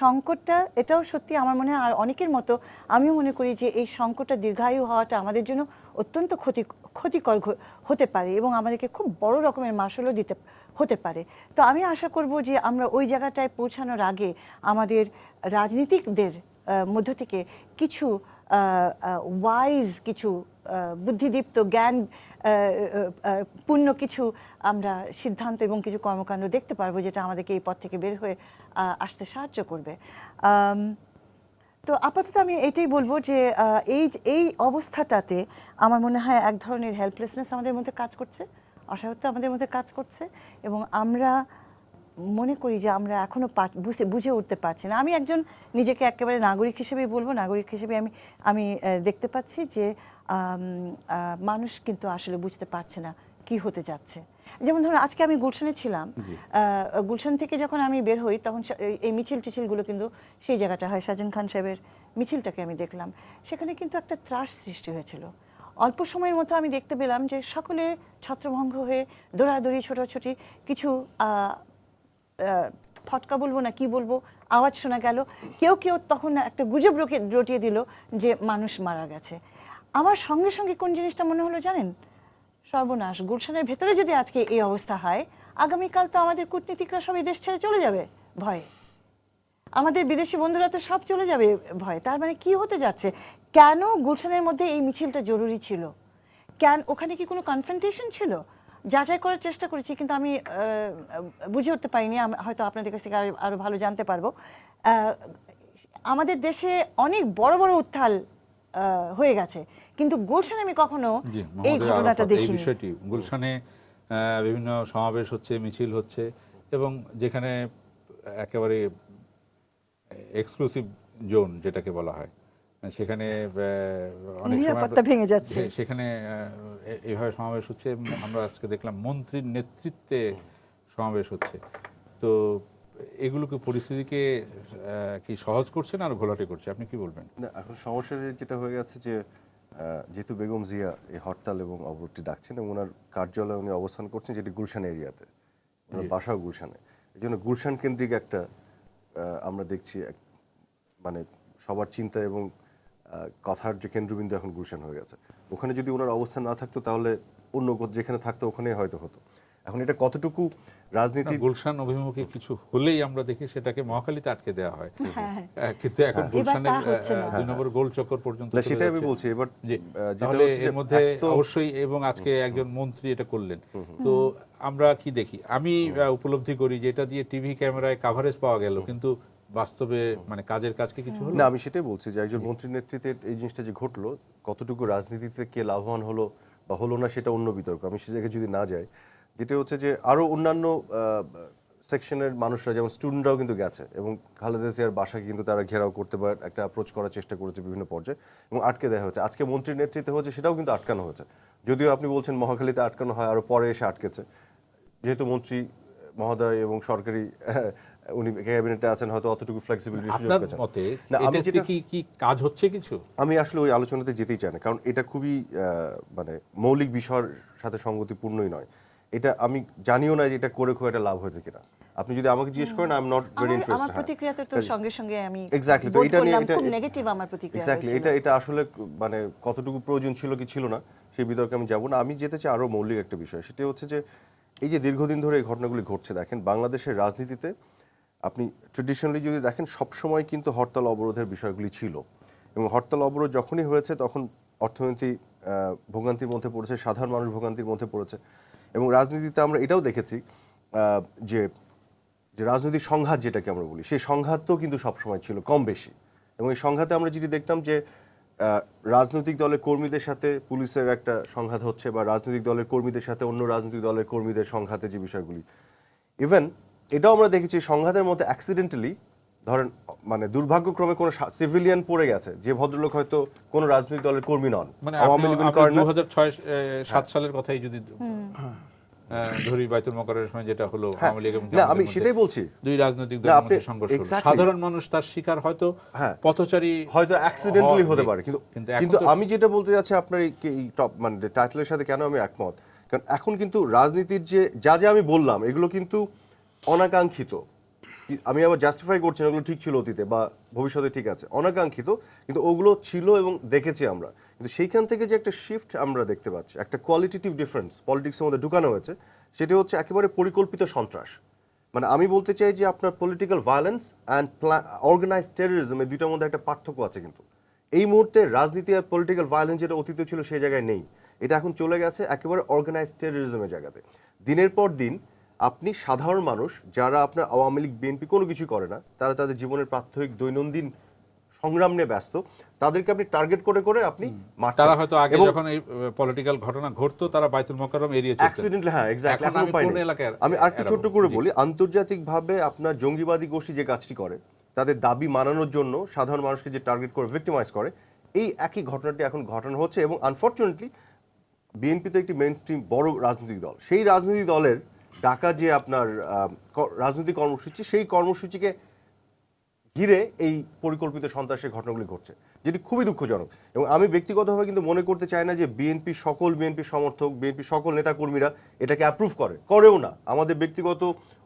সংকটটা, এটাও সত্যি আমার মনে হয় আর অনেকের মতো আমিও মনে করি যে এই সংকটটা দীর্ঘায়ু হওয়াটা আমাদের জন্য অত্যন্ত ক্ষতি, ক্ষতিকর হতে পারে এবং আমাদেরকে খুব বড় রকমের মাসলও দিতে, হতে পারে। তো আমি আশা করব যে আমরা ওই জায়গাটায় পৌঁছানোর আগে আমাদের রাজনীতিকদের মধ্য থেকে কিছু ওয়াইজ কিছু বুদ্ধিদীপ্ত জ্ঞান পূর্ণ কিছু আমরা সিদ্ধান্ত এবং কিছু কর্মকাণ্ড দেখতে পারব যেটা আমাদেরকে এই পথ থেকে বের হয়ে আসতে সাহায্য করবে। তো আপাতত আমি এটাই বলব যে এই এই অবস্থাটাতে আমার মনে হয় এক ধরনের হেল্পলেসনেস আমাদের মধ্যে কাজ করছে, অসহায়ত্ব আমাদের মধ্যে কাজ করছে এবং আমরা মনে করি যে আমরা এখনও বুঝে বুঝে উঠতে পারছি না। আমি একজন নিজেকে একেবারে নাগরিক হিসেবেই বলব। নাগরিক হিসেবে আমি আমি দেখতে পাচ্ছি যে মানুষ কিন্তু আসলে বুঝতে পারছে না কি হতে যাচ্ছে। যেমন ধরুন আজকে আমি গুলশানে ছিলাম। গুলশান থেকে যখন আমি বের হই তখন এই- মিছিল টিছিলগুলো কিন্তু সেই জায়গাটা হয় শাহজান খান সাহেবের মিছিলটাকে আমি দেখলাম। সেখানে কিন্তু একটা ত্রাস সৃষ্টি হয়েছিল। অল্প সময়ের মতো আমি দেখতে পেলাম যে সকলে ছত্রভঙ্গ হয়ে দৌড়াদৌড়ি ছোটাছুটি কিছু ফটকা বলব না, কি বলব? আওয়াজ শোনা গেল। কেউ কেউ তখন একটা গুজব রটিয়ে দিল যে মানুষ মারা গেছে। আমার সঙ্গে সঙ্গে কোন জিনিসটা মনে হলো জানেন? সর্বনাশ। গুলশানের ভেতরে যদি আজকে এই অবস্থা হয়, আগামীকাল তো আমাদের কূটনীতিকরা সব এই দেশ ছেড়ে চলে যাবে ভয়ে। আমাদের বিদেশি বন্ধুরা তো সব চলে যাবে ভয়ে। তার মানে কি হতে যাচ্ছে? কেন গুলশানের মধ্যে এই মিছিলটা জরুরি ছিল? কেন, ওখানে কি কোনো কনফ্রন্টেশন ছিল? যাচাই করার চেষ্টা করেছি কিন্তু আমি বুঝে উঠতে পারিনি। হয়তো আপনাদের কাছ থেকে আরো- আরও ভালো জানতে পারব। আমাদের দেশে অনেক বড় বড় উত্থাল হয়ে গেছে। কিন্তু গুলশানে আমি কখনো এই ঘটনাটা দেখিনি। বিষয়টি। গুলশানে বিভিন্ন সমাবেশ হচ্ছে মিছিল হচ্ছে এবং যেখানে একেবারে এক্সক্লুসিভ জোন যেটাকে বলা হয়। সেখানে অনেক সময় নিরাপত্তা ভেঙে যাচ্ছে। সেখানে আহ, এ- এইভাবে সমাবেশ হচ্ছে আমরা আজকে দেখলাম মন্ত্রীর নেতৃত্বে সমাবেশ হচ্ছে। তো এগুলোকে পরিস্থিতিকে কি সহজ করছে না আর ঘোলাটে করছে? আপনি কি বলবেন? না এখন সমস্যা যেটা হয়ে গেছে যে যেহেতু বেগম জিয়া এই হরতাল এবং অবরোধটি ডাকছেন এবং ওনার কার্যালয়ে উনি অবস্থান করছেন যেটি গুলশান এরিয়াতে ওনার বাসাও গুলশানে। এই জন্য গুলশান কেন্দ্রিক একটা আমরা দেখছি এক- মানে সবার চিন্তা এবং কথার যে কেন্দ্রবিন্দু এখন গুলশান হয়ে গেছে। ওখানে যদি ওনার অবস্থান না থাকতো তাহলে অন্য যেখানে থাকতো ওখানেই হয়তো হতো। এখন এটা কতটুকু রাজনীতি গুলশান অভিমুখে কিছু হলেই আমরা দেখি সেটাকে মহাখালীতে আটকে দেওয়া হয়। হ্যাঁ, কিন্তু এখন গুলশানের দুই নম্বর গোল চক্কর পর্যন্ত সেটাই আমি বলছি। এবার, তাহলে এর মধ্যে অবশ্যই এবং আজকে একজন মন্ত্রী এটা করলেন। তো আমরা কি দেখি? আমি উপলব্ধি করি যে এটা দিয়ে টিভি ক্যামেরায় কাভারেজ পাওয়া গেল কিন্তু বাস্তবে মানে কাজের কাজ কি কিছু হলো? না আমি সেটাই বলছি যে একজন মন্ত্রীর নেতৃত্বে এই জিনিসটা যে ঘটলো কতটুকু রাজনীতিতে কে লাভবান হলো বা হলো না সেটা অন্য বিতর্ক। আমি সে জায়গায় যদি না যাই যেটা হচ্ছে যে আরও অন্যান্য সেকশনের মানুষরা যেমন স্টুডেন্টরাও কিন্তু গেছে এবং খালেদা জিয়ার বাসায় কিন্তু তারা ঘেরাও করতে বা একটা অ্যাপ্রোচ করার চেষ্টা করেছে বিভিন্ন পর্যায়ে এবং আটকে দেওয়া হয়েছে। আজকে মন্ত্রীর নেতৃত্বে হচ্ছে সেটাও কিন্তু আটকানো হয়েছে। যদিও আপনি বলছেন মহাখালীতে আটকানো হয় আরও পরে এসে আটকেছে। যেহেতু মন্ত্রী মহোদয় এবং সরকারি উনি ক্যাবিনেটে আছেন হয়তো অতটুকু ফ্লেক্সিবিলিটি সুযোগ আপনার মতে এটাতে কি কি কাজ হচ্ছে কিছু? আমি আসলে ওই আলোচনাতে যেতেই চাই না কারণ এটা খুবই মানে মৌলিক বিষয়ের সাথে সঙ্গতিপূর্ণই নয়। এটা আমি জানিও না যে এটা করে খুব একটা লাভ হয়েছে কিনা। আপনি যদি আমাকে জিজ্ঞেস করেন আই এম নট ভেরি আমার আমার প্রতিক্রিয়াতে তো সঙ্গে সঙ্গে আমি এক্স্যাক্টলি তো এটা নিয়ে এটা খুব নেগেটিভ আমার প্রতিক্রিয়া এক্স্যাক্টলি এটা এটা আসলে মানে কতটুকু প্রয়োজন ছিল কি ছিল না সেই বিতর্কে আমি যাব না। আমি যেতে চাই আরও মৌলিক একটা বিষয় সেটা হচ্ছে যে এই যে দীর্ঘদিন ধরে এই ঘটনাগুলি ঘটছে দেখেন বাংলাদেশের রাজনীতিতে আপনি ট্রেডিশনালি যদি দেখেন, সবসময় কিন্তু হরতাল অবরোধের বিষয়গুলি ছিল। এবং হরতাল অবরোধ যখনই হয়েছে, তখন অর্থনীতি ভোগান্তির মধ্যে পড়েছে, সাধারণ মানুষ ভোগান্তির মধ্যে পড়েছে। এবং রাজনীতিতে আমরা এটাও দেখেছি যে যে রাজনৈতিক সংঘাত যেটাকে আমরা বলি, সেই সংঘাত তো কিন্তু সবসময় ছিল, কম বেশি। এবং এই সংঘাতে আমরা যেটি দেখতাম যে রাজনৈতিক দলের কর্মীদের সাথে পুলিশের একটা সংঘাত হচ্ছে বা রাজনৈতিক দলের কর্মীদের সাথে অন্য রাজনৈতিক দলের কর্মীদের সংঘাতে যে বিষয়গুলি। ইভেন এটাও আমরা দেখেছি সংঘাতের মধ্যে অ্যাক্সিডেন্টালি ধরেন মানে দুর্ভাগ্যক্রমে কোনো সিভিলিয়ান পড়ে গেছে যে ভদ্রলোক হয়তো কোনো রাজনৈতিক দলের কর্মী নন মানে আওয়ামী লীগ করেন দু। হাজার সাত সালের কথাই যদি ধরি বাইতুল মকরের সময় যেটা হলো হ্যাঁ, আওয়ামী লীগ এবং না, আমি সেটাই বলছি। দুই রাজনৈতিক দলের মধ্যে সংঘর্ষ সাধারণ মানুষ তার শিকার হয়তো হ্যাঁ। পথচারী হয়তো অ্যাক্সিডেন্টালি হতে পারে কিন্তু কিন্তু আমি যেটা বলতে যাচ্ছি আপনার এই টপ মানে টাইটেলের সাথে কেন আমি একমত কারণ এখন কিন্তু রাজনীতির যে যা যা আমি বললাম এগুলো কিন্তু অনাকাঙ্ক্ষিত। আমি আবার জাস্টিফাই করছি না, ওগুলো ঠিক ছিল অতীতে বা ভবিষ্যতে ঠিক আছে। অনাকাঙ্ক্ষিত, কিন্তু ওগুলো ছিল এবং দেখেছি আমরা। কিন্তু সেইখান থেকে যে একটা শিফট আমরা দেখতে পাচ্ছি, একটা কোয়ালিটেটিভ ডিফারেন্স পলিটিক্সের মধ্যে ঢুকানো হয়েছে, সেটা হচ্ছে একেবারে পরিকল্পিত সন্ত্রাস। মানে আমি বলতে চাই যে আপনার political violence and organise terrorism এই দুইটার মধ্যে একটা পার্থক্য আছে কিন্তু। এই মুহূর্তে রাজনীতি আর পলিটিক্যাল ভায়োলেন্স যেটা অতীতে ছিল সেই জায়গায় নেই। এটা এখন চলে গেছে একেবারে অর্গানাইজ টেরোরিজমের জায়গাতে। দিনের পর দিন আপনি সাধারণ মানুষ যারা আপনার আওয়ামী লীগ বিএনপি কোনো কিছু করে না তারা তাদের জীবনের প্রাত্যহিক দৈনন্দিন সংগ্রাম নিয়ে ব্যস্ত তাদেরকে আপনি টার্গেট করে করে আপনি। তারা হয়তো আগে যখন এই পলিটিক্যাল ঘটনা ঘটতো তারা বাইতুল মোকাররম চলতেন অ্যাক্সিডেন্টলি হ্যাঁ এক্স্যাক্টলি এখন আমি কোন এলাকায় আমি আরেকটু এড়াবো? ছোট্ট করে। বলি আন্তর্জাতিকভাবে আপনার জঙ্গিবাদী গোষ্ঠী যে কাজটি করে তাদের দাবি মানানোর জন্য সাধারণ মানুষকে যে টার্গেট করে ভিক্টিমাইজ করে এই একই ঘটনাটি এখন ঘটানো হচ্ছে এবং আনফর্চুনেটলি বিএনপি তো একটি মেইন স্ট্রিম বড় রাজনৈতিক দল সেই রাজনৈতিক দলের ডাকা যে আপনার রাজনৈতিক কর্মসূচি, সেই কর্মসূচিকে ঘিরে এই পরিকল্পিত সন্ত্রাসের ঘটনাগুলি ঘটছে, যেটি খুবই দুঃখজনক। এবং আমি ব্যক্তিগতভাবে কিন্তু মনে করতে চাই না যে বিএনপি সকল বিএনপি সমর্থক বিএনপি সকল নেতাকর্মীরা এটাকে অ্যাপ্রুভ করে। করেও না। আমাদের ব্যক্তিগত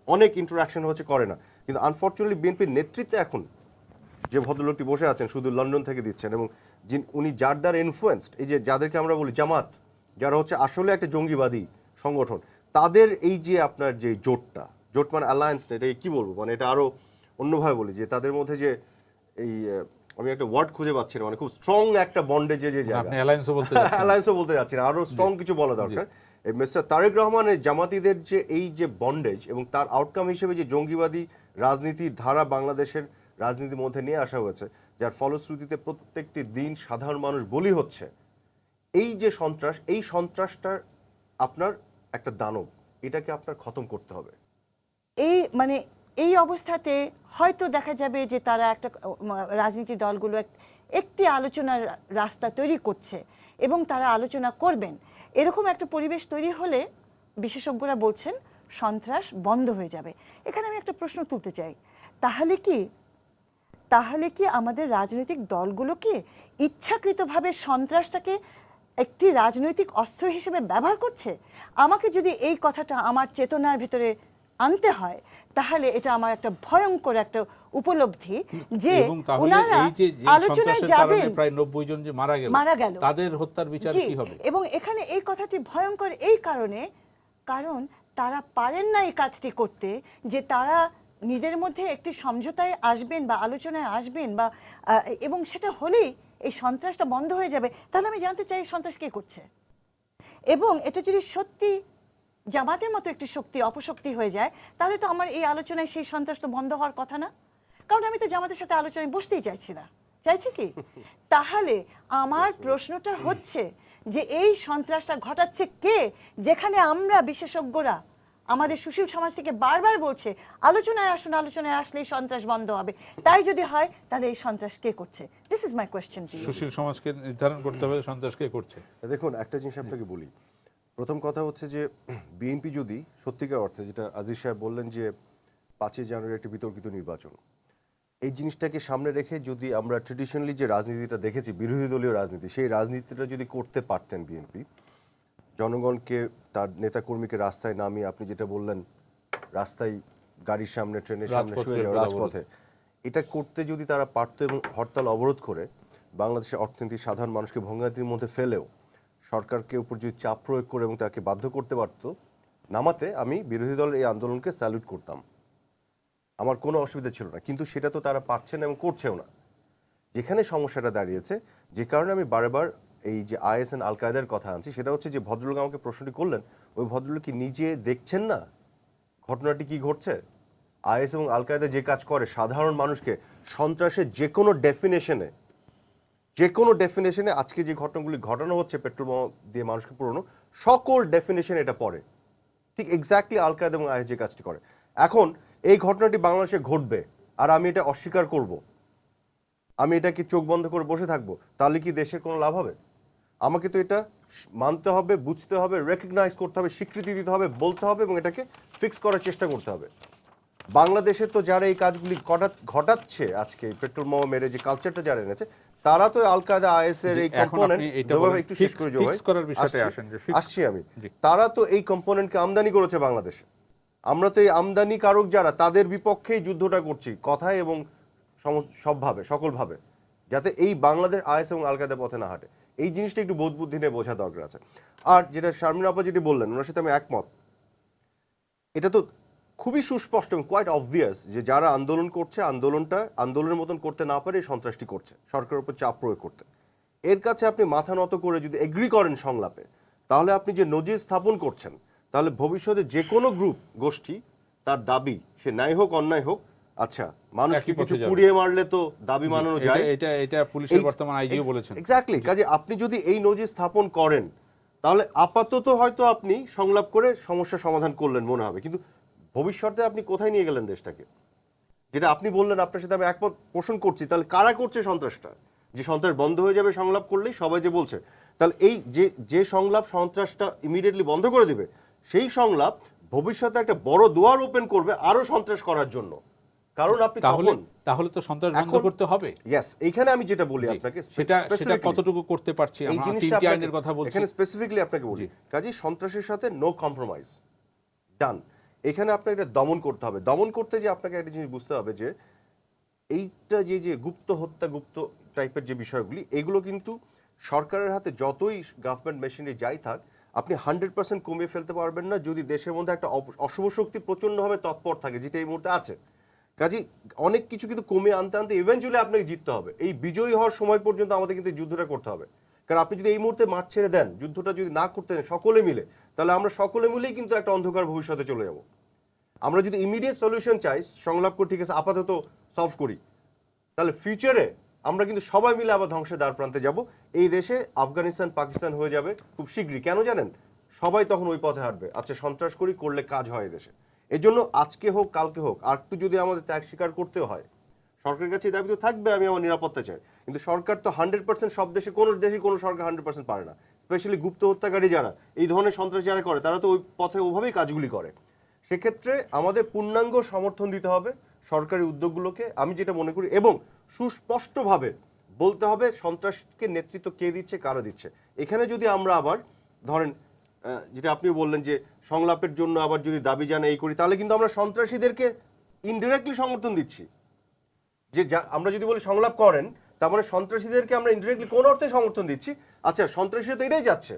অনেক ইন্টারাকশন হচ্ছে, করে না। কিন্তু আনফর্চুনেটলি বিএনপির নেতৃত্বে এখন যে ভদ্রলোকটি বসে আছেন, শুধু লন্ডন থেকে দিচ্ছেন, এবং উনি যার দ্বারা ইনফ্লুয়েন্সড এই যে যাদেরকে আমরা বলি জামাত, যারা হচ্ছে আসলে একটা জঙ্গিবাদী সংগঠন তাদের এই যে আপনার যে জোটটা জোট মানে অ্যালায়েন্স না এটা কি বলব? মানে এটা আরও অন্যভাবে বলি যে তাদের মধ্যে যে এই আমি একটা ওয়ার্ড খুঁজে পাচ্ছি না মানে খুব স্ট্রং একটা বন্ডে যে যে জায়গা। আপনি অ্যালায়েন্সও বলতে অ্যালায়েন্সও বলতে যাচ্ছি না আরও স্ট্রং কিছু বলা দরকার। এই মিস্টার তারেক রহমানের জামাতিদের যে এই যে বন্ডেজ এবং তার আউটকাম হিসেবে যে জঙ্গিবাদী রাজনীতির ধারা বাংলাদেশের রাজনীতির মধ্যে নিয়ে আসা হয়েছে যার ফলশ্রুতিতে প্রত্যেকটি দিন সাধারণ মানুষ বলি হচ্ছে এই যে সন্ত্রাস এই সন্ত্রাসটার আপনার একটা দানব, এটাকে আপনার খতম করতে হবে। এই মানে এই অবস্থাতে হয়তো দেখা যাবে যে তারা একটা রাজনীতি দলগুলো এক- একটি আলোচনার রাস্তা তৈরি করছে এবং তারা আলোচনা করবেন। এরকম একটা পরিবেশ তৈরি হলে বিশেষজ্ঞরা বলছেন সন্ত্রাস বন্ধ হয়ে যাবে। এখানে আমি একটা প্রশ্ন তুলতে চাই, তাহলে কি তাহলে কি আমাদের রাজনৈতিক দলগুলো কি ইচ্ছাকৃতভাবে সন্ত্রাসটাকে একটি রাজনৈতিক অস্ত্র হিসেবে ব্যবহার করছে? আমাকে যদি এই কথাটা আমার চেতনার ভিতরে আনতে হয় তাহলে এটা আমার একটা ভয়ঙ্কর একটা উপলব্ধি যে ওনারা আলোচনায় যাবেন। প্রায় নব্বই জন যে মারা গেল মারা গেল। তাদের হত্যার বিচার কি হবে? এবং এখানে এই কথাটি ভয়ঙ্কর এই কারণে কারণ তারা পারেন না এই কাজটি করতে যে তারা নিজের মধ্যে একটি সমঝোতায় আসবেন বা আলোচনায় আসবেন বা এবং সেটা হলেই এই সন্ত্রাসটা বন্ধ হয়ে যাবে তাহলে আমি জানতে চাই সন্ত্রাস কে করছে। এবং এটা যদি সত্যি জামাতের মতো একটি শক্তি অপশক্তি হয়ে যায় তাহলে তো আমার এই আলোচনায় সেই সন্ত্রাস তো বন্ধ হওয়ার কথা না। কারণ আমি তো জামাতের সাথে আলোচনায় বসতেই চাইছি না। চাইছি কি? তাহলে আমার প্রশ্নটা হচ্ছে যে এই সন্ত্রাসটা ঘটাচ্ছে কে? যেখানে আমরা বিশেষজ্ঞরা আমাদের সুশীল সমাজ থেকে বারবার বলছে আলোচনায় আসুন আলোচনায় আসলে এই সন্ত্রাস বন্ধ হবে। তাই যদি হয় তাহলে এই সন্ত্রাস কে করছে? This is my question to সুশীল সমাজকে নির্ধারণ করতে হবে সন্ত্রাস কে করছে। দেখুন একটা জিনিস আপনাকে বলি। প্রথম কথা হচ্ছে যে বিএনপি যদি সত্যিকার অর্থে যেটা আজিজ সাহেব বললেন যে পাঁচই জানুয়ারি একটি বিতর্কিত নির্বাচন এই জিনিসটাকে সামনে রেখে যদি আমরা ট্রেডিশনালি যে রাজনীতিটা দেখেছি বিরোধী দলীয় রাজনীতি সেই রাজনীতিটা যদি করতে পারতেন বিএনপি জনগণকে তার নেতাকর্মীকে রাস্তায় নামিয়ে আপনি যেটা বললেন রাস্তায় গাড়ির সামনে ট্রেনের সামনে রাজপথে শুয়ে রাজপথে। এটা করতে যদি তারা পারতো এবং হরতাল অবরোধ করে বাংলাদেশের অর্থনীতি সাধারণ মানুষকে ভোগান্তির মধ্যে ফেলেও সরকারকে উপর যদি চাপ প্রয়োগ করে এবং তাকে বাধ্য করতে পারতো নামাতে আমি বিরোধী দলের এই আন্দোলনকে স্যালুট করতাম। আমার কোনো অসুবিধা ছিল না কিন্তু সেটা তো তারা পারছে না এবং করছেও না। যেখানে সমস্যাটা দাঁড়িয়েছে যে কারণে আমি বারবার এই যে আইএসএন আল কায়দার কথা আনছি, সেটা হচ্ছে যে ভদ্রলোক আমাকে প্রশ্নটি করলেন, ওই ভদ্রলোক কি নিজে দেখছেন না ঘটনাটি কি ঘটছে? আইএস এবং আল কায়দা যে কাজ করে, সাধারণ মানুষকে সন্ত্রাসের যে কোনো ডেফিনেশনে যে কোনো ডেফিনেশনে আজকে যে ঘটনাগুলি ঘটানো হচ্ছে, পেট্রোল দিয়ে মানুষকে পুরনো, সকল ডেফিনেশনে এটা পড়ে। ঠিক এক্স্যাক্টলি আল কায়দা এবং আইএস যে কাজটি করে। এখন এই ঘটনাটি বাংলাদেশে ঘটবে, আর আমি এটা অস্বীকার করব। আমি এটাকে চোখ বন্ধ করে বসে থাকব, তাহলে কি দেশের কোনো লাভ হবে? আমাকে তো এটা মানতে হবে বুঝতে হবে রেকগনাইজ করতে হবে স্বীকৃতি দিতে হবে বলতে হবে এবং এটাকে ফিক্স করার চেষ্টা করতে হবে। বাংলাদেশে তো যারা এই কাজগুলি ঘটা- ঘটাচ্ছে আজকে পেট্রোল বোমা মেরে যে কালচারটা যারা এনেছে তারা তো আল কায়দা আইএস এর এই কম্পোনেন্ট একটু শেষ করে করার আসেন আসছি আমি। তারা তো এই কম্পোনেন্টকে আমদানি করেছে বাংলাদেশে। আমরা তো এই আমদানি কারক যারা তাদের বিপক্ষেই যুদ্ধটা করছি কথায় এবং সবভাবে সকলভাবে যাতে এই বাংলাদেশ আইএস এবং আল কায়দা পথে না হাঁটে। এই জিনিসটা একটু বোধ বুদ্ধি নিয়ে বোঝা দরকার আছে। আর যেটা শারমিন আপা যেটি বললেন, ওনার সাথে আমি একমত। এটা তো খুবই সুস্পষ্ট এবং কোয়াইট অবভিয়াস যে যারা আন্দোলন করছে, আন্দোলনটা, আন্দোলনের মতন করতে না পারে সন্ত্রাসটি করছে, সরকারের উপর চাপ প্রয়োগ করতে। এর কাছে আপনি মাথা নত করে যদি এগ্রি করেন সংলাপে, তাহলে আপনি যে নজির স্থাপন করছেন, তাহলে ভবিষ্যতে যে কোনো গ্রুপ গোষ্ঠী তার দাবি, সে ন্যায় হোক, অন্যায় হোক আচ্ছা একই পথে কিছু। পুড়িয়ে মারলে তো দাবি মানানো যায়? এটা এটা পুলিশের বর্তমান আইজিও বলেছেন। এক্স্যাক্টলি কাজে আপনি যদি এই নজির স্থাপন করেন তাহলে আপাতত হয়তো আপনি সংলাপ করে সমস্যা সমাধান করলেন মনে হবে। কিন্তু ভবিষ্যতে আপনি কোথায় নিয়ে গেলেন দেশটাকে? যেটা আপনি বললেন আপনার সাথে আমি একমত পোষণ করছি। তাহলে কারা করছে সন্ত্রাসটা? যে সন্ত্রাস বন্ধ হয়ে যাবে সংলাপ করলেই সবাই যে বলছে। তাহলে এই যে যে সংলাপ সন্ত্রাসটা ইমিডিয়েটলি বন্ধ করে দিবে সেই সংলাপ ভবিষ্যতে একটা বড় দুয়ার ওপেন করবে আরও সন্ত্রাস করার জন্য। কারণ আপনি তাহলে তাহলে তো সন্ত্রাস বন্ধ করতে হবে। ইয়েস এখানে আমি যেটা বলি আপনাকে সেটা সেটা কতটুকু করতে পারছি আমরা তিনটি আইনের কথা বলছি। এখানে স্পেসিফিকলি আপনাকে বলি। কাজে সন্ত্রাসের সাথে নো কম্প্রোমাইজ ডান এখানে আপনাকে এটা দমন করতে হবে। দমন করতে যে আপনাকে একটা জিনিস বুঝতে হবে যে এইটা যে যে গুপ্ত হত্যা গুপ্ত টাইপের যে বিষয়গুলি এগুলো কিন্তু সরকারের হাতে যতই গভর্নমেন্ট মেশিনারি যাই থাক আপনি হান্ড্রেড পার্সেন্ট কমিয়ে ফেলতে পারবেন না। যদি দেশের মধ্যে একটা অশুভ শক্তি প্রচন্ডভাবে তৎপর থাকে যেটা এই মুহূর্তে আছে কাজে অনেক কিছু কিন্তু কমে আনতে আনতে ইভেনচুয়ালি আপনাকে জিততে হবে। এই বিজয়ী হওয়ার সময় পর্যন্ত আমাদের কিন্তু যুদ্ধটা করতে হবে। কারণ আপনি যদি এই মুহূর্তে মাঠ ছেড়ে দেন, যুদ্ধটা যদি না করতে সকলে মিলে, তাহলে আমরা সকলে মিলেই কিন্তু একটা অন্ধকার ভবিষ্যতে চলে যাব। আমরা যদি ইমিডিয়েট সলিউশন চাই, সংলাপ করে, ঠিক আছে, আপাতত সলভ করি, তাহলে ফিউচারে আমরা কিন্তু সবাই মিলে আবার ধ্বংসের দ্বার প্রান্তে যাব। এই দেশে আফগানিস্তান, পাকিস্তান হয়ে যাবে খুব শীঘ্রই। কেন জানেন? সবাই তখন ওই পথে হাঁটবে। আচ্ছা সন্ত্রাস করি, করলে কাজ হয় দেশে। এজন্য আজকে হোক, কালকে হোক, আর একটু যদি আমাদের ত্যাগ স্বীকার করতে হয়, সরকারের কাছে দাবি তো থাকবে, আমি আমার নিরাপত্তা চাই। কিন্তু সরকার তো হান্ড্রেড পার্সেন্ট সব দেশে, কোনো দেশে কোনো সরকার হান্ড্রেড পার্সেন্ট পারে না। স্পেশালি গুপ্ত হত্যাকারী যারা, এই ধরনের সন্ত্রাস যারা করে, তারা তো ওই পথে ওভাবেই কাজগুলি করে। সেক্ষেত্রে আমাদের পূর্ণাঙ্গ সমর্থন দিতে হবে সরকারি উদ্যোগগুলোকে, আমি যেটা মনে করি, এবং সুস্পষ্টভাবে বলতে হবে সন্ত্রাসকে নেতৃত্ব কে দিচ্ছে, কারা দিচ্ছে। এখানে যদি আমরা আবার ধরেন যেটা আপনি বললেন যে সংলাপের জন্য আবার যদি দাবি জানা এই করি তাহলে কিন্তু আমরা সন্ত্রাসীদেরকে ইনডিরেক্টলি সমর্থন দিচ্ছি। যে আমরা যদি বলি সংলাপ করেন তার মানে সন্ত্রাসীদেরকে আমরা ইনডিরেক্টলি কোন অর্থে সমর্থন দিচ্ছি। আচ্ছা সন্ত্রাসীরা তো এটাই যাচ্ছে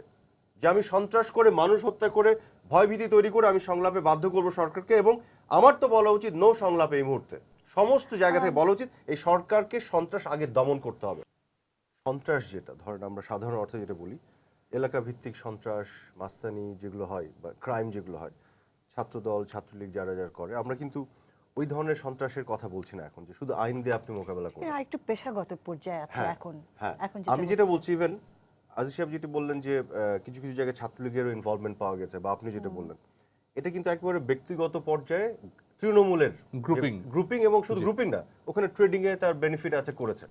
যে আমি সন্ত্রাস করে মানুষ হত্যা করে ভয়ভীতি তৈরি করে আমি সংলাপে বাধ্য করব সরকারকে এবং আমার তো বলা উচিত নো সংলাপে এই মুহূর্তে। সমস্ত জায়গা থেকে বলা উচিত এই সরকারকে সন্ত্রাস আগে দমন করতে হবে। সন্ত্রাস যেটা ধরেন আমরা সাধারণ অর্থে যেটা বলি এলাকা ভিত্তিক সন্ত্রাস মাস্তানি যেগুলো হয় বা ক্রাইম যেগুলো হয় ছাত্রদল ছাত্রলীগ যারা যারা করে আমরা কিন্তু ওই ধরনের সন্ত্রাসের কথা বলছি না এখন যে শুধু আইন দিয়ে আপনি মোকাবেলা করবেন আর একটু পেশাগত পর্যায়ে আছে হ্যাঁ, এখন। হ্যাঁ। এখন আমি যেটা বলছি ইভেন আজিজ সাহেব যেটা বললেন যে কিছু কিছু জায়গায় ছাত্রলীগেরও ইনভলভমেন্ট পাওয়া গেছে বা আপনি যেটা বললেন এটা কিন্তু একেবারে ব্যক্তিগত পর্যায়ে তৃণমূলের গ্রুপিং গ্রুপিং এবং শুধু গ্রুপিং না ওখানে ট্রেডিং এ তার বেনিফিট আছে করেছে।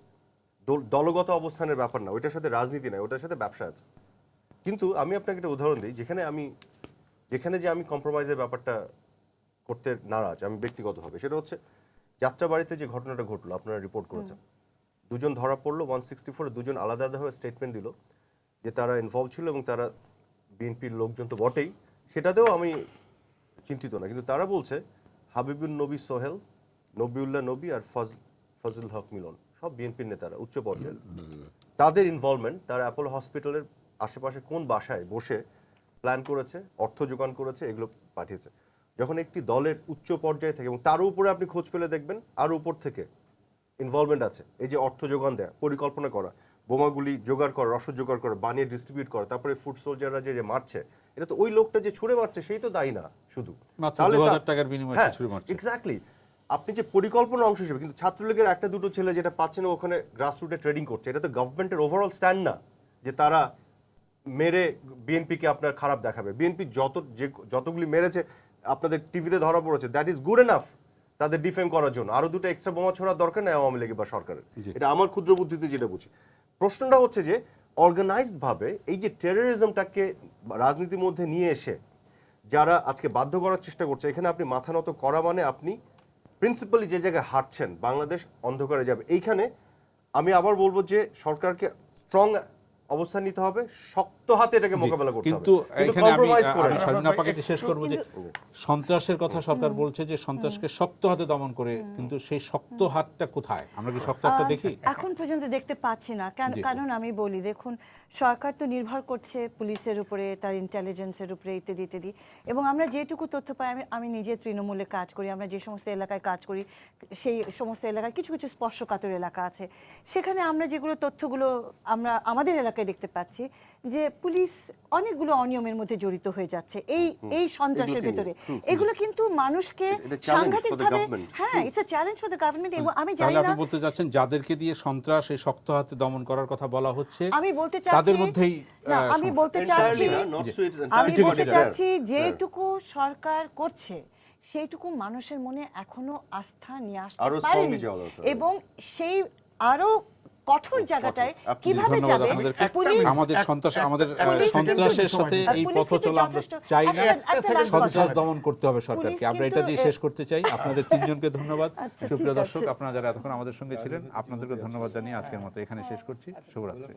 দলগত অবস্থানের ব্যাপার না ওইটার সাথে রাজনীতি নাই ওটার সাথে ব্যবসা আছে। কিন্তু আমি আপনাকে একটা উদাহরণ দিই যেখানে আমি যেখানে যে আমি কম্প্রোমাইজের ব্যাপারটা করতে নারাজ আমি ব্যক্তিগতভাবে সেটা হচ্ছে যাত্রাবাড়িতে যে ঘটনাটা ঘটলো আপনারা রিপোর্ট করেছেন। দুজন ধরা পড়ল ওয়ান সিক্সটি ফোর দুজন আলাদা আলাদাভাবে স্টেটমেন্ট দিল যে তারা ইনভলভ ছিল এবং তারা বিএনপির লোকজন তো বটেই। সেটাতেও আমি চিন্তিত না কিন্তু তারা বলছে হাবিবুল নবী সোহেল নবিউল্লাহ নবী আর ফজ ফজল হক মিলন সব বিএনপির নেতারা উচ্চ পর্যায়ের। তাদের ইনভলভমেন্ট তারা অ্যাপোলো হসপিটালের আশেপাশে কোন বাসায় বসে প্ল্যান করেছে অর্থ যোগান করেছে এগুলো পাঠিয়েছে। যখন একটি দলের উচ্চ পর্যায়ে থেকে এবং তার উপরে আপনি খোঁজ পেলে দেখবেন আর উপর থেকে ইনভলভমেন্ট আছে। এই যে অর্থ যোগান দেয়া পরিকল্পনা করা বোমাগুলি জোগাড় করা রসদ জোগাড় করা বানিয়ে ডিস্ট্রিবিউট করা তারপরে ফুড সোলজাররা যে মারছে এটা তো ওই লোকটা যে ছুড়ে মারছে সেই তো দায়ী না শুধু। মাত্র তাহলে 2000 তা- টাকার বিনিময়ে ছুড়ে মারছে। এক্স্যাক্টলি আপনি যে পরিকল্পনা অংশ হিসেবে কিন্তু ছাত্রলীগের একটা দুটো ছেলে যেটা পাচ্ছে না ওখানে গ্রাসরুটে ট্রেডিং করছে এটা তো গভর্নমেন্টের ওভারঅল স্ট্যান্ড না যে তারা মেরে বিএনপিকে আপনার খারাপ দেখাবে। বিএনপি যত যে যতগুলি মেরেছে আপনাদের টিভিতে ধরা পড়েছে দ্যাট ইজ গুড এনাফ তাদের ডিফেম করার জন্য। আরও দুটো এক্সট্রা বোমা ছড়ার দরকার নেই আওয়ামী লীগের বা সরকারের। এটা আমার ক্ষুদ্র বুদ্ধিতে যেটা বুঝি। প্রশ্নটা হচ্ছে যে অর্গানাইজডভাবে এই যে টেরোরিজমটাকে রাজনীতির মধ্যে নিয়ে এসে যারা আজকে বাধ্য করার চেষ্টা করছে এখানে আপনি মাথা নত করা মানে আপনি প্রিন্সিপালি যে জায়গায় হাঁটছেন বাংলাদেশ অন্ধকারে যাবে। এইখানে আমি আবার বলব যে সরকারকে স্ট্রং অবস্থান নিতে হবে শক্ত হাতে এটাকে মোকাবেলা করতে হবে। কিন্তু এখানে আমি। স্বাধীন আপাকে শেষ করব যে সন্ত্রাসের কথা সরকার বলছে যে সন্ত্রাসকে শক্ত হাতে দমন করে কিন্তু সেই শক্ত হাতটা কোথায়? আমরা কি শক্ত হাতটা দেখি? এখন পর্যন্ত দেখতে পাচ্ছি না। কেন- কারণ আমি বলি দেখুন সরকার তো নির্ভর করছে পুলিশের উপরে তার ইন্টেলিজেন্সের উপরে ইত্যাদি ইত্যাদি। এবং আমরা যেটুকু তথ্য পাই আমি আমি নিজে তৃণমূলে কাজ করি আমরা যে সমস্ত এলাকায় কাজ করি সেই সমস্ত এলাকায় কিছু কিছু স্পর্শকাতর এলাকা আছে। সেখানে আমরা যেগুলো তথ্যগুলো আমরা আমাদের এলাকায় দেখতে পাচ্ছি যে পুলিশ অনেকগুলো অনিয়মের মধ্যে জড়িত হয়ে যাচ্ছে। এই এই সন্ত্রাসের ভেতরে। এগুলো কিন্তু মানুষকে সাংঘাতিকভাবে হ্যাঁ it's a challenge for the government এবং আমি জানি না আপনি বলতে চাচ্ছেন যাদেরকে দিয়ে সন্ত্রাস এই শক্ত হাতে দমন করার কথা বলা হচ্ছে আমি বলতে চাচ্ছি তাদের মধ্যেই আমি বলতে চাচ্ছি আমি বলতে চাচ্ছি. যেটুকু সরকার করছে সেইটুকু মানুষের মনে এখনও আস্থা নিয়ে আসতে পারেনি। এবং সেই আরও কঠোর জায়গাটায় কীভাবে যাবে? পুলিশ আমাদের সন্ত্রাস আমাদের সন্ত্রাসের সাথে এই পথ চলা আমরা চাই না একটা- একটা সন্ত্রাস দমন করতে হবে সরকারকে। আমরা এটা দিয়ে শেষ করতে চাই। আপনাদের তিনজনকে ধন্যবাদ। আচ্ছা, সুপ্রিয় দর্শক আপনারা যারা এতক্ষণ আমাদের সঙ্গে ছিলেন আপনাদেরকে ধন্যবাদ জানিয়ে আজকের মতো এখানে শেষ করছি। শুভরাত্রি।